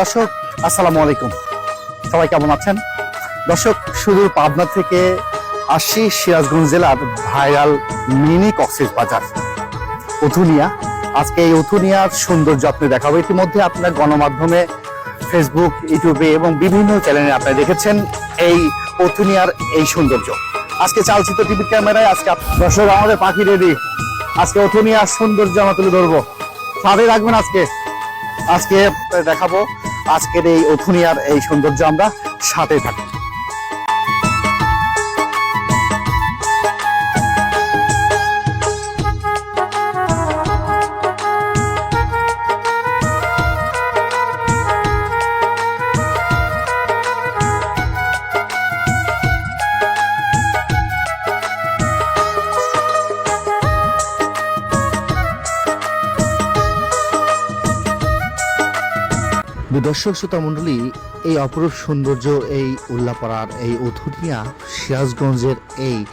দর্শক, আসসালামু আলাইকুম। সবাই কেমন আছেন? দর্শক সুদূর পাবনা থেকে আসছি সিরাজগঞ্জ জেলার ভাইরাল মিনি কক্সেস বাজার। উথুনিয়া, আজকে এই উথুনিয়ার সৌন্দর্য আপনি দেখাবো। ইতিমধ্যে আপনার গণমাধ্যমে ফেসবুক ইউটিউবে এবং বিভিন্ন চ্যানেলে আপনারা দেখেছেন এই উথুনিয়ার এই সৌন্দর্য। আজকে চালচিত্র টিভি ক্যামেরায় আজকে দর্শক, আমাদের পাখি রেডি। আজকে উথুনিয়ার সৌন্দর্য আমরা তুলে ধরবো। সাথে রাখবেন আজকে আজকে দেখাবো আজকের এই অথুনিয়ার এই সৌন্দর্য আমরা সাথে থাকি দর্শক, শ্রোতা মণ্ডলী, এই অপরূপ সৌন্দর্য, এই উল্লাপাড়ার এই উথুনিয়া সিরাজগঞ্জের এই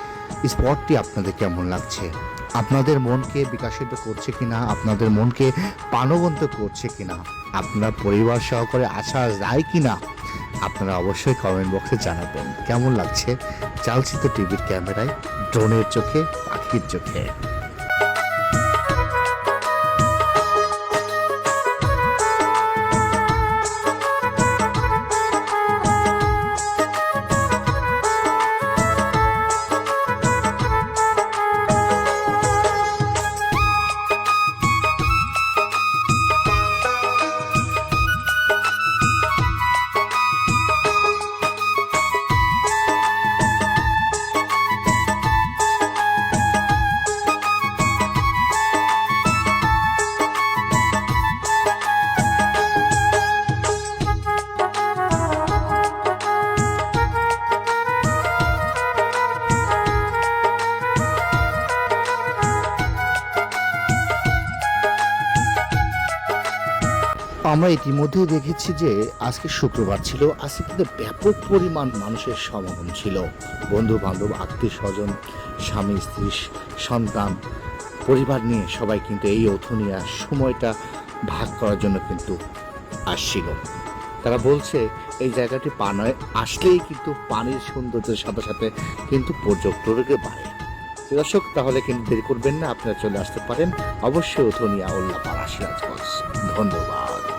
স্পটটি আপনাদের কেমন লাগছে? আপনাদের মনকে বিকাশিত করছে কিনা? আপনাদের মনকে প্রাণবন্ত করছে কিনা? আপনার পরিবার সহকারে আসা যায় কিনা? আপনারা অবশ্যই কমেন্ট বক্সে জানাবেন। কেমন লাগছে? চালচিত্র টিভির ক্যামেরায় ড্রোনের চোখে, পাখির চোখে। আমরা ইতিমধ্যেই দেখেছি যে আজকে শুক্রবার ছিল, আজকে কিন্তু ব্যাপক পরিমাণ মানুষের সমাগম ছিল। বন্ধু, বান্ধব, আত্মীয় স্বজন, স্বামী, স্ত্রী, সন্তান, পরিবার নিয়ে সবাই কিন্তু এই অথনিয়া সময়টা ভাগ করার জন্য কিন্তু আসছিল। তারা বলছে, এই জায়গাটি পানায় আসলেই কিন্তু পানির সৌন্দর্যের সাথে সাথে কিন্তু পর্যটককে বাড়ে। দর্শক, তাহলে কিন্তু দেরি করবেন না, আপনারা চলে আসতে পারেন। অবশ্যই অথনিয়া উল্লাপাড়া, সিরাজগঞ্জ। ধন্যবাদ।